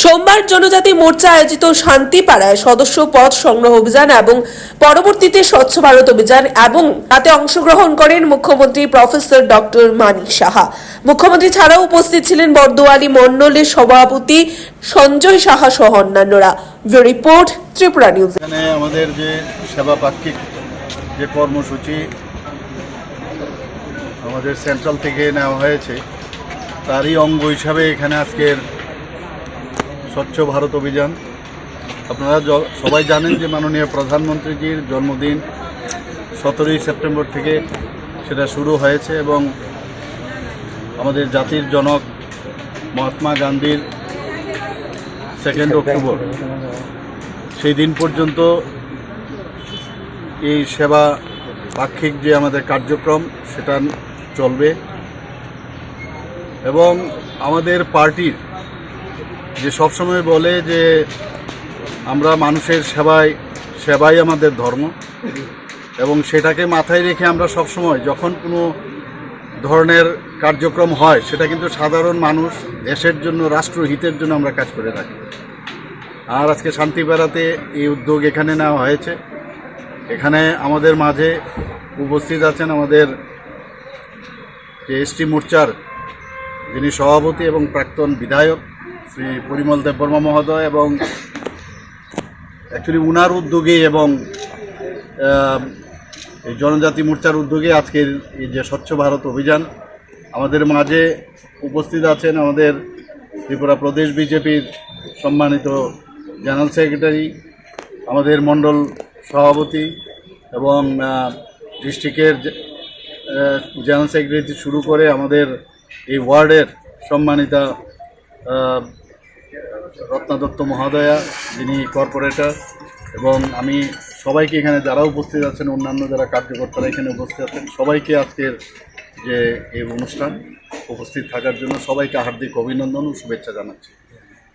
সোমবার জনজাতি মোর্চা আয়োজিত শান্তিপাড়ায় সদস্য পদ সংগ্রহ অভিযান এবং পরবর্তীতে স্বচ্ছ ভারত অভিযান এবং তাতে অংশগ্রহণ করেন মুখ্যমন্ত্রী প্রফেসর ডক্টর মানিক সাহা। মুখ্যমন্ত্রী ছাড়াও উপস্থিত ছিলেন বর্দোয়ালি মণ্ডলের সভাপতি সঞ্জয় সাহা সহ অন্যান্যরা। Report, Tripura News. আমাদের যে সেবা পাক্ষিক যে কর্মসূচি আমাদের সেন্ট্রাল থেকে নেওয়া হয়েছে, তারই অঙ্গ হিসাবে এখানে আজকের স্বচ্ছ ভারত অভিযান। আপনারা সবাই জানেন যে মাননীয় প্রধানমন্ত্রীজির জন্মদিন সতেরোই সেপ্টেম্বর থেকে সেটা শুরু হয়েছে এবং আমাদের জাতির জনক মহাত্মা গান্ধীর সেকেন্ড অক্টোবর সেই দিন পর্যন্ত এই সেবা পাক্ষিক যে আমাদের কার্যক্রম, সেটা চলবে। এবং আমাদের পার্টির যে সবসময় বলে যে আমরা মানুষের সেবায়, সেবাই আমাদের ধর্ম। এবং সেটাকে মাথায় রেখে আমরা সবসময় যখন কোনো ধরনের কার্যক্রম হয়, সেটা কিন্তু সাধারণ মানুষ দেশের জন্য রাষ্ট্রহিতের জন্য আমরা কাজ করে থাকি। আর আজকে শান্তি বেড়াতে এই উদ্যোগ এখানে নেওয়া হয়েছে। এখানে আমাদের মাঝে উপস্থিত আছেন আমাদের যে এসটি মোর্চার যিনি সভাপতি এবং প্রাক্তন বিধায়ক শ্রী পরিমল দেববর্মা মহোদয় এবং অ্যাকচুয়ালি উনার উদ্যোগে এবং এই জনজাতি মোর্চার উদ্যোগে আজকের এই যে স্বচ্ছ ভারত অভিযান, আমাদের মাঝে উপস্থিত আছেন আমাদের ত্রিপুরা প্রদেশ বিজেপির সম্মানিত জেনারেল সেক্রেটারি, আমাদের মণ্ডল সভাপতি এবং ডিস্ট্রিক্টের জেনারেল সেক্রেটারি শুরু করে আমাদের এই ওয়ার্ডের সম্মানিতা রত্না দত্ত মহোদয়া, যিনি কর্পোরেটর এবং আমি সবাইকে এখানে যারা উপস্থিত আছেন, অন্যান্য যারা কার্যকর্তারা এখানে উপস্থিত আছেন, সবাইকে আজকের যে এই অনুষ্ঠান উপস্থিত থাকার জন্য সবাইকে হার্দিক অভিনন্দন ও শুভেচ্ছা জানাচ্ছি।